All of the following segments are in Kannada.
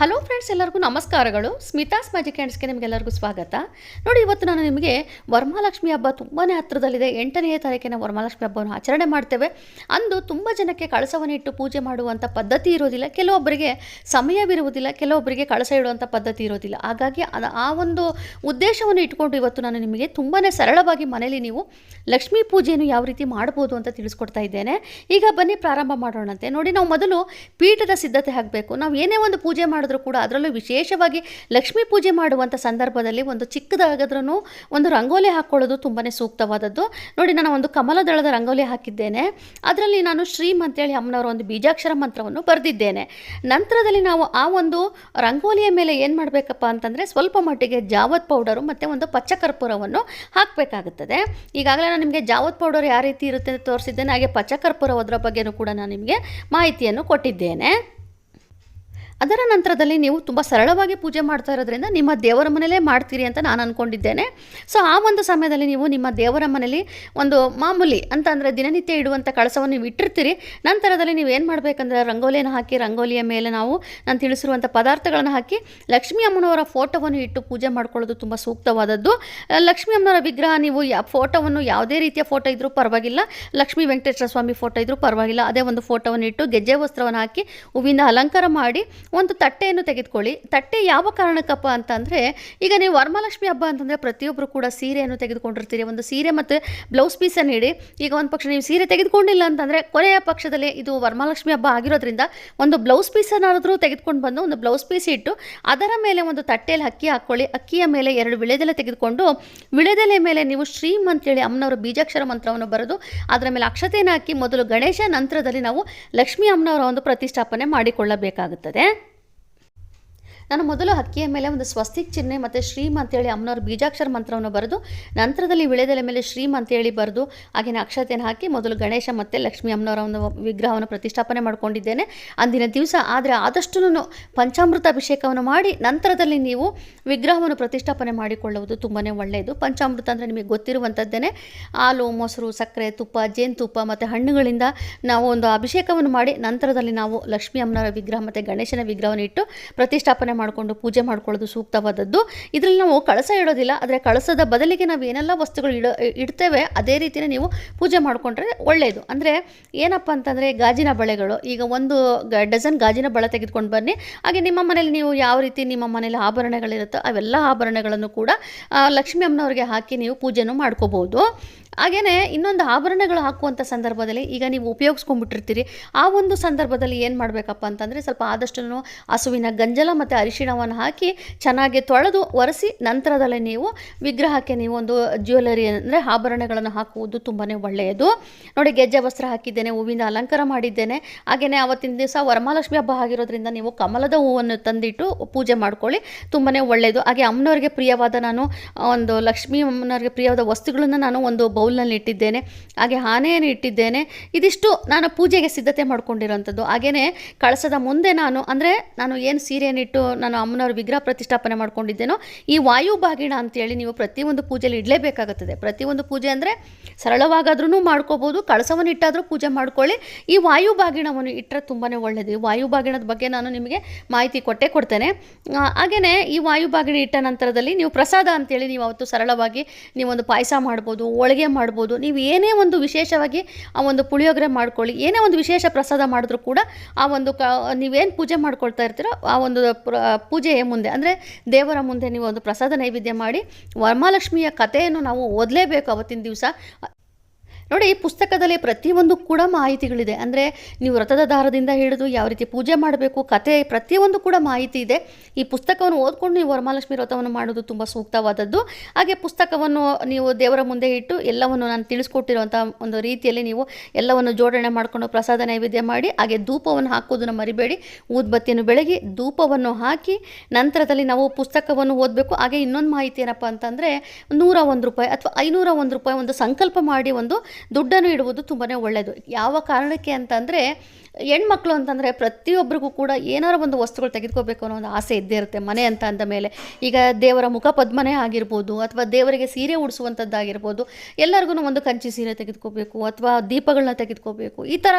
ಹಲೋ ಫ್ರೆಂಡ್ಸ್ ಎಲ್ಲರಿಗೂ ನಮಸ್ಕಾರಗಳು. ಸ್ಮಿತಾಸ್ ಮ್ಯಾಜಿಕ್ ಹ್ಯಾಂಡ್ಸ್ಗೆ ನಿಮಗೆಲ್ಲರಿಗೂ ಸ್ವಾಗತ. ನೋಡಿ, ಇವತ್ತು ನಾನು ನಿಮಗೆ ವರಮಹಾಲಕ್ಷ್ಮಿ ಹಬ್ಬ ತುಂಬಾ ಹತ್ತಿರದಲ್ಲಿದೆ ಎಂಟನೆಯ ತಾರೀಕಿನ ವರಮಹಾಲಕ್ಷ್ಮಿ ಹಬ್ಬವನ್ನು ಆಚರಣೆ ಮಾಡ್ತೇವೆ. ಅಂದು ತುಂಬ ಜನಕ್ಕೆ ಕಳಸವನ್ನಿಟ್ಟು ಪೂಜೆ ಮಾಡುವಂಥ ಪದ್ಧತಿ ಇರೋದಿಲ್ಲ. ಕೆಲವೊಬ್ಬರಿಗೆ ಸಮಯವಿರುವುದಿಲ್ಲ, ಕೆಲವೊಬ್ಬರಿಗೆ ಕಳಸ ಇಡುವಂಥ ಪದ್ಧತಿ ಇರೋದಿಲ್ಲ. ಹಾಗಾಗಿ ಆ ಒಂದು ಉದ್ದೇಶವನ್ನು ಇಟ್ಕೊಂಡು ಇವತ್ತು ನಾನು ನಿಮಗೆ ತುಂಬಾ ಸರಳವಾಗಿ ಮನೆಯಲ್ಲಿ ನೀವು ಲಕ್ಷ್ಮೀ ಪೂಜೆಯನ್ನು ಯಾವ ರೀತಿ ಮಾಡ್ಬೋದು ಅಂತ ತಿಳಿಸ್ಕೊಡ್ತಾ ಇದ್ದೇನೆ. ಈಗ ಬನ್ನಿ, ಪ್ರಾರಂಭ ಮಾಡೋಣಂತೆ. ನೋಡಿ, ನಾವು ಮೊದಲು ಪೀಠದ ಸಿದ್ಧತೆ ಆಗಬೇಕು ನಾವು ಏನೇ ಒಂದು ಪೂಜೆ ಮಾಡಿದ್ರೂ ಕೂಡ ಅದರಲ್ಲೂ ವಿಶೇಷವಾಗಿ ಲಕ್ಷ್ಮೀ ಪೂಜೆ ಮಾಡುವಂಥ ಸಂದರ್ಭದಲ್ಲಿ ಒಂದು ಚಿಕ್ಕದಾಗದ್ರೂ ಒಂದು ರಂಗೋಲಿ ಹಾಕ್ಕೊಳ್ಳೋದು ತುಂಬಾ ಸೂಕ್ತವಾದದ್ದು. ನೋಡಿ, ನಾನು ಒಂದು ಕಮಲದಳದ ರಂಗೋಲಿ ಹಾಕಿದ್ದೇನೆ. ಅದರಲ್ಲಿ ನಾನು ಶ್ರೀಮ್ ಅಂತೇಳಿ ಅಮ್ಮನವರ ಒಂದು ಬೀಜಾಕ್ಷರ ಮಂತ್ರವನ್ನು ಬರೆದಿದ್ದೇನೆ. ನಂತರದಲ್ಲಿ ನಾವು ಆ ಒಂದು ರಂಗೋಲಿಯ ಮೇಲೆ ಏನು ಮಾಡಬೇಕಪ್ಪ ಅಂತಂದರೆ ಸ್ವಲ್ಪ ಮಟ್ಟಿಗೆ ಜಾವತ್ ಪೌಡರು ಮತ್ತು ಒಂದು ಪಚ್ಚ ಕರ್ಪೂರವನ್ನು ಹಾಕಬೇಕಾಗುತ್ತದೆ. ಈಗಾಗಲೇ ನಾನು ನಿಮಗೆ ಜಾವತ್ ಪೌಡರ್ ಯಾವ ರೀತಿ ಇರುತ್ತೆ ಅಂತ ತೋರಿಸಿದ್ದೇನೆ. ಹಾಗೆ ಪಚ್ಚ ಕರ್ಪೂರ ಅದರ ಬಗ್ಗೆನೂ ಕೂಡ ನಾನು ನಿಮಗೆ ಮಾಹಿತಿಯನ್ನು ಕೊಟ್ಟಿದ್ದೇನೆ. ಅದರ ನಂತರದಲ್ಲಿ ನೀವು ತುಂಬ ಸರಳವಾಗಿ ಪೂಜೆ ಮಾಡ್ತಾ ಇರೋದ್ರಿಂದ ನಿಮ್ಮ ದೇವರ ಮನೆಯಲ್ಲೇ ಮಾಡ್ತೀರಿ ಅಂತ ನಾನು ಅಂದ್ಕೊಂಡಿದ್ದೇನೆ ಸೊ ಆ ಒಂದು ಸಮಯದಲ್ಲಿ ನೀವು ನಿಮ್ಮ ದೇವರ ಮನೇಲಿ ಒಂದು ಮಾಮೂಲಿ ಅಂತ ಅಂದರೆ ದಿನನಿತ್ಯ ಇಡುವಂಥ ಕಳಸವನ್ನು ನೀವು ಇಟ್ಟಿರ್ತೀರಿ. ನಂತರದಲ್ಲಿ ನೀವು ಏನು ಮಾಡಬೇಕಂದ್ರೆ ರಂಗೋಲಿಯನ್ನು ಹಾಕಿ, ರಂಗೋಲಿಯ ಮೇಲೆ ನಾವು ನಾನು ತಿಳಿಸಿರುವಂಥ ಪದಾರ್ಥಗಳನ್ನು ಹಾಕಿ ಲಕ್ಷ್ಮೀ ಅಮ್ಮನವರ ಫೋಟೋವನ್ನು ಇಟ್ಟು ಪೂಜೆ ಮಾಡ್ಕೊಳ್ಳೋದು ತುಂಬ ಸೂಕ್ತವಾದದ್ದು. ಲಕ್ಷ್ಮೀ ಅಮ್ಮನವರ ವಿಗ್ರಹ ನೀವು ಯಾ, ಫೋಟೋವನ್ನು ಯಾವುದೇ ರೀತಿಯ ಫೋಟೋ ಇದ್ದರೂ ಪರವಾಗಿಲ್ಲ. ಲಕ್ಷ್ಮೀ ವೆಂಕಟೇಶ್ವರ ಸ್ವಾಮಿ ಫೋಟೋ ಇದ್ದರೂ ಪರವಾಗಿಲ್ಲ. ಅದೇ ಒಂದು ಫೋಟೋವನ್ನು ಇಟ್ಟು ಗೆಜ್ಜೆ ವಸ್ತ್ರವನ್ನು ಹಾಕಿ ಹೂವಿಂದ ಅಲಂಕಾರ ಮಾಡಿ ಒಂದು ತಟ್ಟೆಯನ್ನು ತೆಗೆದುಕೊಳ್ಳಿ. ತಟ್ಟೆ ಯಾವ ಕಾರಣಕ್ಕಪ್ಪ ಅಂತಂದರೆ, ಈಗ ನೀವು ವರಮಹಾಲಕ್ಷ್ಮಿ ಹಬ್ಬ ಅಂತಂದರೆ ಪ್ರತಿಯೊಬ್ಬರು ಕೂಡ ಸೀರೆಯನ್ನು ತೆಗೆದುಕೊಂಡಿರ್ತೀರಿ. ಒಂದು ಸೀರೆ ಮತ್ತು ಬ್ಲೌಸ್ ಪೀಸನ್ನು ಇಡಿ. ಈಗ ಒಂದು ಪಕ್ಷ ನೀವು ಸೀರೆ ತೆಗೆದುಕೊಂಡಿಲ್ಲ ಅಂತಂದರೆ, ಕೊನೆಯ ಪಕ್ಷದಲ್ಲಿ ಇದು ವರಮಹಾಲಕ್ಷ್ಮಿ ಹಬ್ಬ ಆಗಿರೋದ್ರಿಂದ ಒಂದು ಬ್ಲೌಸ್ ಪೀಸನ್ನಾದರೂ ತೆಗೆದುಕೊಂಡು ಬಂದು ಒಂದು ಬ್ಲೌಸ್ ಪೀಸ್ ಇಟ್ಟು, ಅದರ ಮೇಲೆ ಒಂದು ತಟ್ಟೆಯಲ್ಲಿ ಅಕ್ಕಿ ಹಾಕ್ಕೊಳ್ಳಿ ಅಕ್ಕಿಯ ಮೇಲೆ ಎರಡು ವಿಳೆದೆಲೆ ತೆಗೆದುಕೊಂಡು, ವಿಳೆದೆಲೆ ಮೇಲೆ ನೀವು ಶ್ರೀಮ್ ಅಂತೇಳಿ ಅಮ್ಮನವರ ಬೀಜಾಕ್ಷರ ಮಂತ್ರವನ್ನು ಬರೆದು, ಅದರ ಮೇಲೆ ಅಕ್ಷತೆಯನ್ನು ಹಾಕಿ ಮೊದಲು ಗಣೇಶ ನಂತರದಲ್ಲಿ ನಾವು ಲಕ್ಷ್ಮೀ ಅಮ್ಮನವರ ಒಂದು ಪ್ರತಿಷ್ಠಾಪನೆ ಮಾಡಿಕೊಳ್ಳಬೇಕಾಗುತ್ತದೆ. ನಾನು ಮೊದಲು ಅಕ್ಕಿಯ ಮೇಲೆ ಒಂದು ಸ್ವಸ್ತಿಕ್ ಚಿಹ್ನೆ ಮತ್ತು ಶ್ರೀಮ್ ಅಂತೇಳಿ ಅಮ್ಮನವ್ರ ಬೀಜಾಕ್ಷರ ಮಂತ್ರವನ್ನು ಬರೆದು, ನಂತರದಲ್ಲಿ ವಿಳೆದೆಲೆ ಮೇಲೆ ಶ್ರೀಮ್ ಅಂತೇಳಿ ಬರೆದು, ಹಾಗೆ ಅಕ್ಷತೆಯನ್ನು ಹಾಕಿ ಮೊದಲು ಗಣೇಶ ಮತ್ತು ಲಕ್ಷ್ಮೀ ಅಮ್ಮನವರ ಒಂದು ವಿಗ್ರಹವನ್ನು ಪ್ರತಿಷ್ಠಾಪನೆ ಮಾಡಿಕೊಂಡಿದ್ದೇನೆ. ಅಂದಿನ ದಿವಸ ಆದರೆ ಆದಷ್ಟು ಪಂಚಾಮೃತ ಅಭಿಷೇಕವನ್ನು ಮಾಡಿ, ನಂತರದಲ್ಲಿ ನೀವು ವಿಗ್ರಹವನ್ನು ಪ್ರತಿಷ್ಠಾಪನೆ ಮಾಡಿಕೊಳ್ಳುವುದು ತುಂಬಾ ಒಳ್ಳೆಯದು. ಪಂಚಾಮೃತ ಅಂದರೆ ನಿಮಗೆ ಗೊತ್ತಿರುವಂಥದ್ದೇ ಹಾಲು, ಮೊಸರು, ಸಕ್ಕರೆ, ತುಪ್ಪ, ಜೇನುತುಪ್ಪ ಮತ್ತು ಹಣ್ಣುಗಳಿಂದ ನಾವು ಒಂದು ಅಭಿಷೇಕವನ್ನು ಮಾಡಿ, ನಂತರದಲ್ಲಿ ನಾವು ಲಕ್ಷ್ಮೀ ಅಮ್ಮನವರ ವಿಗ್ರಹ ಮತ್ತು ಗಣೇಶನ ವಿಗ್ರಹವನ್ನು ಇಟ್ಟು ಪ್ರತಿಷ್ಠಾಪನೆ ಮಾಡಿಕೊಂಡು ಪೂಜೆ ಮಾಡ್ಕೊಳ್ಳೋದು ಸೂಕ್ತವಾದದ್ದು. ಇದರಲ್ಲಿ ನಾವು ಕಳಸ ಇಡೋದಿಲ್ಲ. ಆದರೆ ಕಳಸದ ಬದಲಿಗೆ ನಾವು ಏನೆಲ್ಲ ವಸ್ತುಗಳು ಇಡ, ಇಡ್ತೇವೆ, ಅದೇ ರೀತಿಯೇ ನೀವು ಪೂಜೆ ಮಾಡಿಕೊಂಡ್ರೆ ಒಳ್ಳೆಯದು ಅಂದರೆ ಏನಪ್ಪ ಅಂತಂದರೆ ಗಾಜಿನ ಬಳೆಗಳು, ಈಗ ಒಂದು ಡಜನ್ ಗಾಜಿನ ಬಳೆ ತೆಗೆದುಕೊಂಡು ಬನ್ನಿ. ಹಾಗೆ ನಿಮ್ಮ ಮನೇಲಿ ನೀವು ಯಾವ ರೀತಿ ನಿಮ್ಮ ಮನೇಲಿ ಆಭರಣಗಳಿರುತ್ತೋ ಅವೆಲ್ಲ ಆಭರಣಗಳನ್ನು ಕೂಡ ಲಕ್ಷ್ಮೀ ಅಮ್ಮನವ್ರಿಗೆ ಹಾಕಿ ನೀವು ಪೂಜೆನೂ ಮಾಡ್ಕೋಬೋದು. ಹಾಗೆಯೇ ಇನ್ನೊಂದು ಆಭರಣಗಳು ಹಾಕುವಂಥ ಸಂದರ್ಭದಲ್ಲಿ ಈಗ ನೀವು ಉಪಯೋಗಿಸ್ಕೊಂಡ್ಬಿಟ್ಟಿರ್ತೀರಿ. ಆ ಒಂದು ಸಂದರ್ಭದಲ್ಲಿ ಏನು ಮಾಡಬೇಕಪ್ಪ ಅಂತಂದರೆ ಸ್ವಲ್ಪ ಆದಷ್ಟು ಹಸುವಿನ ಗಂಜಲ ಮತ್ತು ಅರಿಶಿಣವನ್ನು ಹಾಕಿ ಚೆನ್ನಾಗಿ ತೊಳೆದು ಒರೆಸಿ ನಂತರದಲ್ಲೇ ನೀವು ವಿಗ್ರಹಕ್ಕೆ ನೀವು ಒಂದು ಜ್ಯುವೆಲರಿ ಅಂದರೆ ಆಭರಣಗಳನ್ನು ಹಾಕುವುದು ತುಂಬಾ ಒಳ್ಳೆಯದು. ನೋಡಿ ಗೆಜ್ಜೆ ವಸ್ತ್ರ ಹಾಕಿದ್ದೇನೆ, ಹೂವಿನ ಅಲಂಕಾರ ಮಾಡಿದ್ದೇನೆ. ಹಾಗೆಯೇ ಅವತ್ತಿನ ದಿವಸ ವರಮಹಾಲಕ್ಷ್ಮಿ ಹಬ್ಬ ಆಗಿರೋದ್ರಿಂದ ನೀವು ಕಮಲದ ಹೂವನ್ನು ತಂದಿಟ್ಟು ಪೂಜೆ ಮಾಡ್ಕೊಳ್ಳಿ ತುಂಬಾ ಒಳ್ಳೆಯದು. ಹಾಗೆ ಅಮ್ಮನವ್ರಿಗೆ ಪ್ರಿಯವಾದ ನಾನು ಒಂದು ಲಕ್ಷ್ಮೀ ಅಮ್ಮನವ್ರಿಗೆ ಪ್ರಿಯವಾದ ವಸ್ತುಗಳನ್ನು ನಾನು ಒಂದು ಬೌಲ್ನಲ್ಲಿ ಇಟ್ಟಿದ್ದೇನೆ, ಹಾಗೆ ಆನೆಯನ್ನು ಇಟ್ಟಿದ್ದೇನೆ. ಇದಿಷ್ಟು ನಾನು ಪೂಜೆಗೆ ಸಿದ್ಧತೆ ಮಾಡ್ಕೊಂಡಿರೋಂಥದ್ದು ಹಾಗೆಯೇ ಕಳಸದ ಮುಂದೆ ನಾನು, ಅಂದರೆ ನಾನು ಏನು ಸೀರೆಯನ್ನಿಟ್ಟು ನಾನು ಅಮ್ಮನವ್ರ ವಿಗ್ರಹ ಪ್ರತಿಷ್ಠಾಪನೆ ಮಾಡ್ಕೊಂಡಿದ್ದೇನೋ, ಈ ವಾಯು ಬಾಗಿಣ ಅಂತೇಳಿ ನೀವು ಪ್ರತಿಯೊಂದು ಪೂಜೆಯಲ್ಲಿ ಇಡಲೇಬೇಕಾಗುತ್ತದೆ. ಪ್ರತಿಯೊಂದು ಪೂಜೆ ಅಂದರೆ ಸರಳವಾಗಾದ್ರೂ ಮಾಡ್ಕೋಬೋದು, ಕಳಸವನ್ನು ಇಟ್ಟಾದರೂ ಪೂಜೆ ಮಾಡ್ಕೊಳ್ಳಿ. ಈ ವಾಯು ಬಾಗಿಣವನ್ನು ಇಟ್ಟರೆ ತುಂಬಾ ಒಳ್ಳೆಯದು ಈ ವಾಯು ಬಾಗಿಣದ ಬಗ್ಗೆ ನಾನು ನಿಮಗೆ ಮಾಹಿತಿ ಕೊಟ್ಟೇ ಕೊಡ್ತೇನೆ. ಹಾಗೆಯೇ ಈ ವಾಯು ಬಾಗಿಣ ಇಟ್ಟ ನಂತರದಲ್ಲಿ ನೀವು ಪ್ರಸಾದ ಅಂತೇಳಿ ನೀವು ಅವತ್ತು ಸರಳವಾಗಿ ನೀವೊಂದು ಪಾಯಸ ಮಾಡ್ಬೋದು, ಹೋಳಿಗೆ ಮಾಡ್ಬೋದು. ನೀವು ಏನೇ ಒಂದು ವಿಶೇಷವಾಗಿ ಆ ಒಂದು ಪುಳಿಯೋಗರೆ ಮಾಡ್ಕೊಳ್ಳಿ, ಏನೇ ಒಂದು ವಿಶೇಷ ಪ್ರಸಾದ ಮಾಡಿದ್ರೂ ಕೂಡ ಆ ಒಂದು ಕ, ನೀವೇನು ಪೂಜೆ ಮಾಡ್ಕೊಳ್ತಾ ಇರ್ತೀರೋ ಆ ಒಂದು ಪೂಜೆಯ ಮುಂದೆ, ಅಂದರೆ ದೇವರ ಮುಂದೆ ನೀವು ಒಂದು ಪ್ರಸಾದ ನೈವೇದ್ಯ ಮಾಡಿ ವರಮಹಾಲಕ್ಷ್ಮಿಯ ಕಥೆಯನ್ನು ನಾವು ಓದಲೇಬೇಕು ಅವತ್ತಿನ ದಿವಸ. ನೋಡಿ ಪುಸ್ತಕದಲ್ಲಿ ಪ್ರತಿಯೊಂದು ಕೂಡ ಮಾಹಿತಿಗಳಿದೆ. ಅಂದರೆ ನೀವು ವ್ರತದ ದಾರದಿಂದ ಹಿಡಿದು ಯಾವ ರೀತಿ ಪೂಜೆ ಮಾಡಬೇಕು ಕತೆ ಪ್ರತಿಯೊಂದು ಕೂಡ ಮಾಹಿತಿ ಇದೆ. ಈ ಪುಸ್ತಕವನ್ನು ಓದ್ಕೊಂಡು ನೀವು ವರಮಹಾಲಕ್ಷ್ಮಿ ವ್ರತವನ್ನು ಮಾಡೋದು ತುಂಬ ಸೂಕ್ತವಾದದ್ದು. ಹಾಗೆ ಪುಸ್ತಕವನ್ನು ನೀವು ದೇವರ ಮುಂದೆ ಇಟ್ಟು ಎಲ್ಲವನ್ನು ನಾನು ತಿಳಿಸ್ಕೊಟ್ಟಿರುವಂಥ ಒಂದು ರೀತಿಯಲ್ಲಿ ನೀವು ಎಲ್ಲವನ್ನು ಜೋಡಣೆ ಮಾಡಿಕೊಂಡು ಪ್ರಸಾದ ನೈವೇದ್ಯ ಮಾಡಿ, ಹಾಗೆ ಧೂಪವನ್ನು ಹಾಕೋದನ್ನು ಮರಿಬೇಡಿ. ಊದ್ಬತ್ತಿಯನ್ನು ಬೆಳಗಿ, ಧೂಪವನ್ನು ಹಾಕಿ ನಂತರದಲ್ಲಿ ನಾವು ಪುಸ್ತಕವನ್ನು ಓದಬೇಕು. ಹಾಗೆ ಇನ್ನೊಂದು ಮಾಹಿತಿ ಏನಪ್ಪ ಅಂತಂದರೆ ನೂರ ಒಂದು ರೂಪಾಯಿ ಅಥವಾ ಐನೂರ ಒಂದು ರೂಪಾಯಿ ಒಂದು ಸಂಕಲ್ಪ ಮಾಡಿ ಒಂದು ದುಡ್ಡನ್ನು ಇಡುವುದು ತುಂಬಾ ಒಳ್ಳೆಯದು ಯಾವ ಕಾರಣಕ್ಕೆ ಅಂತಂದರೆ, ಹೆಣ್ಮಕ್ಳು ಅಂತಂದರೆ ಪ್ರತಿಯೊಬ್ಬರಿಗೂ ಕೂಡ ಏನಾರ ಒಂದು ವಸ್ತುಗಳು ತೆಗೆದುಕೋಬೇಕು ಅನ್ನೋ ಒಂದು ಆಸೆ ಇದ್ದೇ ಇರುತ್ತೆ ಮನೆ ಅಂತ ಅಂದ ಮೇಲೆ. ಈಗ ದೇವರ ಮುಖ ಪದ್ಮನೇ ಆಗಿರ್ಬೋದು, ಅಥವಾ ದೇವರಿಗೆ ಸೀರೆ ಉಡಿಸುವಂಥದ್ದಾಗಿರ್ಬೋದು ಎಲ್ಲರಿಗೂ ಒಂದು ಕಂಚಿ ಸೀರೆ ತೆಗೆದುಕೋಬೇಕು, ಅಥವಾ ದೀಪಗಳನ್ನ ತೆಗೆದುಕೋಬೇಕು, ಈ ಥರ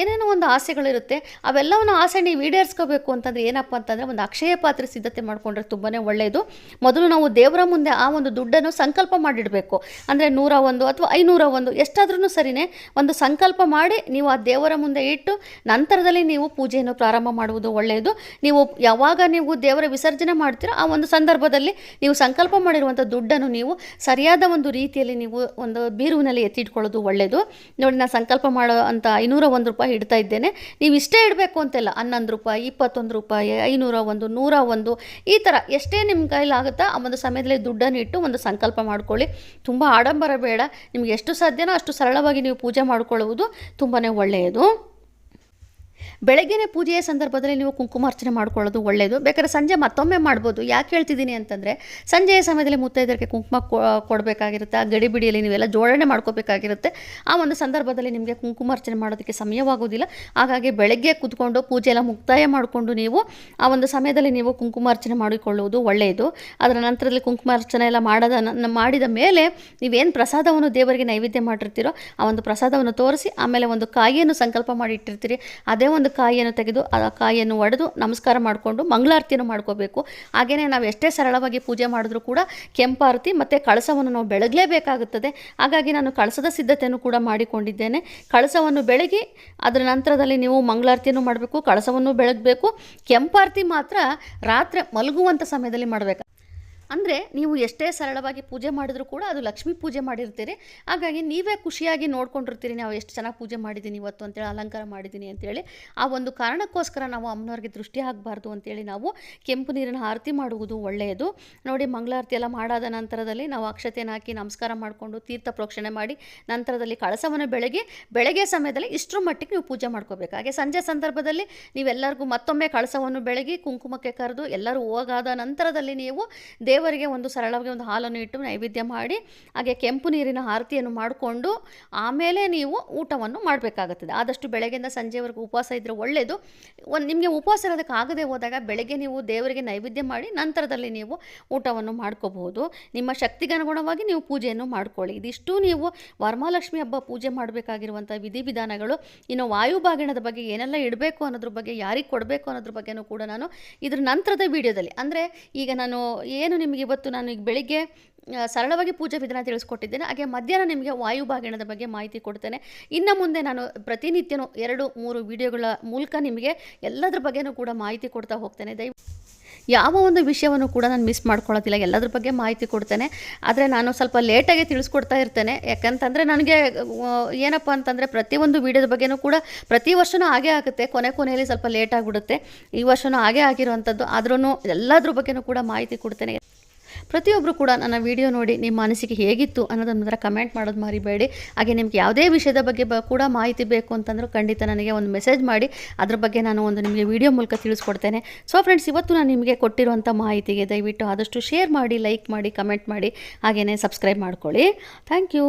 ಏನೇನೋ ಒಂದು ಆಸೆಗಳಿರುತ್ತೆ, ಅವೆಲ್ಲವನ್ನು ಆಸೆ ನೀವು ಈಡೇರಿಸ್ಕೋಬೇಕು ಅಂತಂದರೆ ಏನಪ್ಪ ಅಂತಂದರೆ ಒಂದು ಅಕ್ಷಯ ಪಾತ್ರೆ ಸಿದ್ಧತೆ ಮಾಡಿಕೊಂಡ್ರೆ ತುಂಬಾ ಒಳ್ಳೆಯದು ಮೊದಲು ನಾವು ದೇವರ ಮುಂದೆ ಆ ಒಂದು ದುಡ್ಡನ್ನು ಸಂಕಲ್ಪ ಮಾಡಿಡಬೇಕು. ಅಂದರೆ ನೂರ ಒಂದು ಅಥವಾ ಐನೂರ ಒಂದು ಎಷ್ಟಾದ್ರೂ ಸರಿನೇ, ಒಂದು ಸಂಕಲ್ಪ ಮಾಡಿ ನೀವು ಆ ದೇವರ ಮುಂದೆ ಇಟ್ಟು ನಂತರದಲ್ಲಿ ನೀವು ಪೂಜೆಯನ್ನು ಪ್ರಾರಂಭ ಮಾಡುವುದು ಒಳ್ಳೆಯದು. ನೀವು ಯಾವಾಗ ನೀವು ದೇವರ ವಿಸರ್ಜನೆ ಮಾಡ್ತೀರೋ ಆ ಒಂದು ಸಂದರ್ಭದಲ್ಲಿ ನೀವು ಸಂಕಲ್ಪ ಮಾಡಿರುವಂಥ ದುಡ್ಡನ್ನು ನೀವು ಸರಿಯಾದ ಒಂದು ರೀತಿಯಲ್ಲಿ ನೀವು ಒಂದು ಬೀರುವಿನಲ್ಲಿ ಎತ್ತಿಟ್ಕೊಳ್ಳೋದು ಒಳ್ಳೆಯದು. ನೋಡಿ ನಾನು ಸಂಕಲ್ಪ ಮಾಡೋ ಅಂತ ಐನೂರ ಒಂದು ರೂಪಾಯಿ ಇಡ್ತಾ ಇದ್ದೇನೆ. ನೀವು ಇಷ್ಟೇ ಇಡಬೇಕು ಅಂತೆಲ್ಲ, ಹನ್ನೊಂದು ರೂಪಾಯಿ, ಇಪ್ಪತ್ತೊಂದು ರೂಪಾಯಿ, ಐನೂರ ಒಂದು, ನೂರ ಒಂದು, ಈ ಥರ ಎಷ್ಟೇ ನಿಮ್ಮ ಕೈಲಾಗುತ್ತಾ ಆ ಒಂದು ಸಮಯದಲ್ಲಿ ದುಡ್ಡನ್ನು ಇಟ್ಟು ಒಂದು ಸಂಕಲ್ಪ ಮಾಡ್ಕೊಳ್ಳಿ. ತುಂಬ ಆಡಂಬರ ಬೇಡ. ನಿಮ್ಗೆ ಎಷ್ಟು ಸಾಧ್ಯನೋ ಅಷ್ಟು ಸರಳವಾಗಿ ನೀವು ಪೂಜೆ ಮಾಡಿಕೊಳ್ಳುವುದು ತುಂಬಾ ಒಳ್ಳೆಯದು. ಬೆಳಗ್ಗೆನೇ ಪೂಜೆಯ ಸಂದರ್ಭದಲ್ಲಿ ನೀವು ಕುಂಕುಮಾರ್ಚನೆ ಮಾಡ್ಕೊಳ್ಳೋದು ಒಳ್ಳೆಯದು ಬೇಕಾದ್ರೆ ಸಂಜೆ ಮತ್ತೊಮ್ಮೆ ಮಾಡ್ಬೋದು. ಯಾಕೆ ಹೇಳ್ತಿದ್ದೀನಿ ಅಂತಂದರೆ, ಸಂಜೆಯ ಸಮಯದಲ್ಲಿ ಮುತ್ತೈದರಿಗೆ ಕುಂಕುಮ ಕೊಡಬೇಕಾಗಿರುತ್ತೆ. ಆ ಗಡಿಬಿಡಿಯಲ್ಲಿ ನೀವೆಲ್ಲ ಜೋಡಣೆ ಮಾಡ್ಕೋಬೇಕಾಗಿರುತ್ತೆ. ಆ ಒಂದು ಸಂದರ್ಭದಲ್ಲಿ ನಿಮಗೆ ಕುಂಕುಮಾರ್ಚನೆ ಮಾಡೋದಕ್ಕೆ ಸಮಯವಾಗೋದಿಲ್ಲ. ಹಾಗಾಗಿ ಬೆಳಗ್ಗೆ ಕೂತ್ಕೊಂಡು ಪೂಜೆ ಎಲ್ಲ ಮುಕ್ತಾಯ ಮಾಡಿಕೊಂಡು ನೀವು ಆ ಒಂದು ಸಮಯದಲ್ಲಿ ನೀವು ಕುಂಕುಮಾರ್ಚನೆ ಮಾಡಿಕೊಳ್ಳುವುದು ಒಳ್ಳೆಯದು ಅದರ ನಂತರದಲ್ಲಿ ಕುಂಕುಮಾರ್ಚನೆ ಎಲ್ಲ ಮಾಡದ ಮಾಡಿದ ಮೇಲೆ ನೀವೇನು ಪ್ರಸಾದವನ್ನು ದೇವರಿಗೆ ನೈವೇದ್ಯ ಮಾಡಿರ್ತೀರೋ, ಆ ಒಂದು ಪ್ರಸಾದವನ್ನು ತೋರಿಸಿ, ಆಮೇಲೆ ಒಂದು ಕಾಯಿಯನ್ನು ಸಂಕಲ್ಪ ಮಾಡಿ ಇಟ್ಟಿರ್ತೀರಿ. ಅದೇ ಒಂದು ಕಾಯಿಯನ್ನು ತೆಗೆದು ಆ ಕಾಯಿಯನ್ನು ಒಡೆದು ನಮಸ್ಕಾರ ಮಾಡಿಕೊಂಡು ಮಂಗಳಾರತಿಯನ್ನು ಮಾಡ್ಕೋಬೇಕು. ಹಾಗೆಯೇ ನಾವು ಎಷ್ಟೇ ಸರಳವಾಗಿ ಪೂಜೆ ಮಾಡಿದ್ರೂ ಕೂಡ ಕೆಂಪಾರತಿ ಮತ್ತು ಕಳಸವನ್ನು ನಾವು ಬೆಳಗಲೇಬೇಕಾಗುತ್ತದೆ. ಹಾಗಾಗಿ ನಾನು ಕಳಸದ ಸಿದ್ಧತೆಯನ್ನು ಕೂಡ ಮಾಡಿಕೊಂಡಿದ್ದೇನೆ. ಕಳಸವನ್ನು ಬೆಳಗಿ ಅದರ ನಂತರದಲ್ಲಿ ನೀವು ಮಂಗಳಾರತಿಯನ್ನು ಮಾಡಬೇಕು, ಕಳಸವನ್ನು ಬೆಳಗಬೇಕು. ಕೆಂಪಾರತಿ ಮಾತ್ರ ರಾತ್ರಿ ಮಲಗುವಂಥ ಸಮಯದಲ್ಲಿ ಮಾಡಬೇಕು ಅಂದರೆ ನೀವು ಎಷ್ಟೇ ಸರಳವಾಗಿ ಪೂಜೆ ಮಾಡಿದರೂ ಕೂಡ ಅದು ಲಕ್ಷ್ಮೀ ಪೂಜೆ ಮಾಡಿರ್ತೀರಿ. ಹಾಗಾಗಿ ನೀವೇ ಖುಷಿಯಾಗಿ ನೋಡ್ಕೊಂಡಿರ್ತೀರಿ ನಾವು ಎಷ್ಟು ಚೆನ್ನಾಗಿ ಪೂಜೆ ಮಾಡಿದ್ದೀನಿ ಇವತ್ತು ಅಂತೇಳಿ ಅಲಂಕಾರ ಮಾಡಿದ್ದೀನಿ ಅಂತೇಳಿ ಆ ಒಂದು ಕಾರಣಕ್ಕೋಸ್ಕರ ನಾವು ಅಮ್ಮನವ್ರಿಗೆ ದೃಷ್ಟಿ ಆಗಬಾರ್ದು ಅಂತೇಳಿ ನಾವು ಕೆಂಪು ನೀರಿನ ಆರತಿ ಮಾಡುವುದು ಒಳ್ಳೆಯದು. ನೋಡಿ, ಮಂಗಳಾರತಿ ಎಲ್ಲ ಮಾಡಾದ ನಂತರದಲ್ಲಿ ನಾವು ಅಕ್ಷತೆಯನ್ನು ಹಾಕಿ ನಮಸ್ಕಾರ ಮಾಡಿಕೊಂಡು ತೀರ್ಥ ಪ್ರೋಕ್ಷಣೆ ಮಾಡಿ ನಂತರದಲ್ಲಿ ಕಳಸವನ್ನು ಬೆಳಗ್ಗೆ ಬೆಳಗ್ಗೆ ಸಮಯದಲ್ಲಿ ಇಷ್ಟರ ಮಟ್ಟಿಗೆ ನೀವು ಪೂಜೆ ಮಾಡ್ಕೋಬೇಕು. ಹಾಗೆ ಸಂಜೆ ಸಂದರ್ಭದಲ್ಲಿ ನೀವೆಲ್ಲರಿಗೂ ಮತ್ತೊಮ್ಮೆ ಕಳಸವನ್ನು ಬೆಳಗಿ ಕುಂಕುಮಕ್ಕೆ ಕರೆದು ಎಲ್ಲರೂ ಹೋಗಾದ ನಂತರದಲ್ಲಿ ನೀವು ದೇವರಿಗೆ ಒಂದು ಸರಳವಾಗಿ ಒಂದು ಹಾಲನ್ನು ಇಟ್ಟು ನೈವೇದ್ಯ ಮಾಡಿ, ಹಾಗೆ ಕೆಂಪು ನೀರಿನ ಆರತಿಯನ್ನು ಮಾಡಿಕೊಂಡು ಆಮೇಲೆ ನೀವು ಊಟವನ್ನು ಮಾಡಬೇಕಾಗುತ್ತದೆ. ಆದಷ್ಟು ಬೆಳಗ್ಗೆಯಿಂದ ಸಂಜೆವರೆಗೂ ಉಪವಾಸ ಇದ್ದರೆ ಒಳ್ಳೆಯದು ಒಂದು ನಿಮಗೆ ಉಪವಾಸ ಇರೋದಕ್ಕೆ ಆಗದೆ ಹೋದಾಗ ಬೆಳಗ್ಗೆ ನೀವು ದೇವರಿಗೆ ನೈವೇದ್ಯ ಮಾಡಿ ನಂತರದಲ್ಲಿ ನೀವು ಊಟವನ್ನು ಮಾಡ್ಕೋಬಹುದು. ನಿಮ್ಮ ಶಕ್ತಿಗೆ ಅನುಗುಣವಾಗಿ ನೀವು ಪೂಜೆಯನ್ನು ಮಾಡ್ಕೊಳ್ಳಿ. ಇದಿಷ್ಟು ನೀವು ವರಮಹಾಲಕ್ಷ್ಮಿ ಹಬ್ಬ ಪೂಜೆ ಮಾಡಬೇಕಾಗಿರುವಂಥ ವಿಧಿವಿಧಾನಗಳು, ಇನ್ನು ವಾಯುಭಾಗಣದ ಬಗ್ಗೆ ಏನೆಲ್ಲ ಇಡಬೇಕು ಅನ್ನೋದ್ರ ಬಗ್ಗೆ, ಯಾರಿಗೆ ಕೊಡಬೇಕು ಅನ್ನೋದ್ರ ಬಗ್ಗೆನೂ ಕೂಡ ನಾನು ಇದ್ರ ನಂತರದ ವಿಡಿಯೋದಲ್ಲಿ, ಅಂದರೆ ಈಗ ನಾನು ಏನು ನಿಮಗೆ ಇವತ್ತು ನಾನು ಈಗ ಬೆಳಿಗ್ಗೆ ಸರಳವಾಗಿ ಪೂಜೆ ವಿಧಾನ ತಿಳಿಸ್ಕೊಟ್ಟಿದ್ದೇನೆ. ಹಾಗೆ ಮಧ್ಯಾಹ್ನ ನಿಮಗೆ ವಾಯುಭಾಗಣದ ಬಗ್ಗೆ ಮಾಹಿತಿ ಕೊಡ್ತೇನೆ. ಇನ್ನು ಮುಂದೆ ನಾನು ಪ್ರತಿನಿತ್ಯನೂ ಎರಡು, ಮೂರು ವಿಡಿಯೋಗಳ ಮೂಲಕ ನಿಮಗೆ ಎಲ್ಲದರ ಬಗ್ಗೆನೂ ಕೂಡ ಮಾಹಿತಿ ಕೊಡ್ತಾ ಹೋಗ್ತೇನೆ. ದಯ ಯಾವ ಒಂದು ವಿಷಯವನ್ನು ಕೂಡ ನಾನು ಮಿಸ್ ಮಾಡ್ಕೊಳ್ಳೋದಿಲ್ಲ ಎಲ್ಲದ್ರ ಬಗ್ಗೆ ಮಾಹಿತಿ ಕೊಡ್ತೇನೆ. ಆದರೆ ನಾನು ಸ್ವಲ್ಪ ಲೇಟಾಗಿ ತಿಳಿಸ್ಕೊಡ್ತಾ ಇರ್ತೇನೆ. ಯಾಕಂತಂದರೆ ನನಗೆ ಏನಪ್ಪ ಅಂತಂದರೆ ಪ್ರತಿಯೊಂದು ವಿಡಿಯೋದ ಬಗ್ಗೆನೂ ಕೂಡ ಪ್ರತಿ ವರ್ಷವೂ ಹಾಗೆ ಆಗುತ್ತೆ. ಕೊನೆ ಕೊನೆಯಲ್ಲಿ ಸ್ವಲ್ಪ ಲೇಟ್ ಆಗಿಬಿಡುತ್ತೆ. ಈ ವರ್ಷವೂ ಹಾಗೆ ಆಗಿರುವಂಥದ್ದು ಆದ್ರೂ ಎಲ್ಲದ್ರ ಬಗ್ಗೆನೂ ಕೂಡ ಮಾಹಿತಿ ಕೊಡ್ತೇನೆ. ಪ್ರತಿಯೊಬ್ಬರು ಕೂಡ ನನ್ನ ವಿಡಿಯೋ ನೋಡಿ ನಿಮ್ಮ ಅನಿಸಿಕೆ ಹೇಗಿತ್ತು ಅನ್ನೋದನ್ನ ಮಾತ್ರ ಕಮೆಂಟ್ ಮಾಡೋದು ಮರಿಬೇಡಿ. ಹಾಗೆ ನಿಮ್ಗೆ ಯಾವುದೇ ವಿಷಯದ ಬಗ್ಗೆ ಕೂಡ ಮಾಹಿತಿ ಬೇಕು ಅಂತಂದರೂ ಖಂಡಿತ ನನಗೆ ಒಂದು ಮೆಸೇಜ್ ಮಾಡಿ. ಅದ್ರ ಬಗ್ಗೆ ನಾನು ಒಂದು ನಿಮಗೆ ವಿಡಿಯೋ ಮೂಲಕ ತಿಳಿಸ್ಕೊಡ್ತೇನೆ. ಸೊ ಫ್ರೆಂಡ್ಸ್ ಇವತ್ತು ನಾನು ನಿಮಗೆ ಕೊಟ್ಟಿರುವಂಥ ಮಾಹಿತಿಗೆ ದಯವಿಟ್ಟು ಆದಷ್ಟು ಶೇರ್ ಮಾಡಿ ಲೈಕ್ ಮಾಡಿ ಕಮೆಂಟ್ ಮಾಡಿ ಹಾಗೆಯೇ ಸಬ್ಸ್ಕ್ರೈಬ್ ಮಾಡ್ಕೊಳ್ಳಿ. Thank you